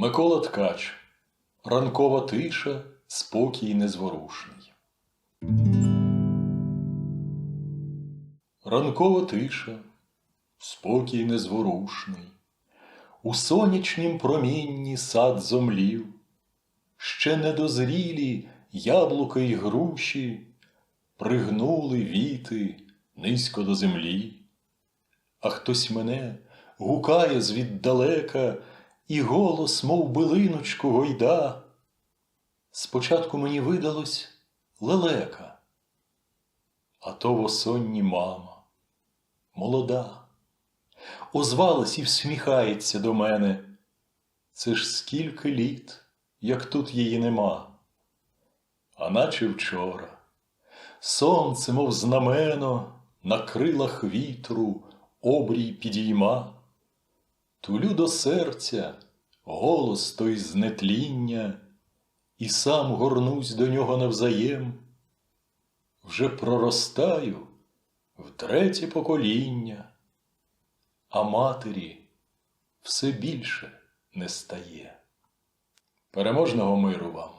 Микола Ткач. Ранкова тиша, спокій незворушний. Ранкова тиша, спокій незворушний. У сонячнім промінні сад зомлів, ще недозрілі яблука й груші пригнули віти низько до землі. А хтось мене гукає звіддалека, і голос, мов билиночку, гойда. Спочатку мені видалось лелека, а то в осонні мама, молода, озвалась і всміхається до мене. Це ж скільки літ, як тут її нема, а наче вчора. Сонце, мов знамено, на крилах вітру обрій підійма. Тулю до серця голос той знетління, і сам горнусь до нього навзаєм. Вже проростаю в третє покоління, а матері все більше не стає. Переможного миру вам!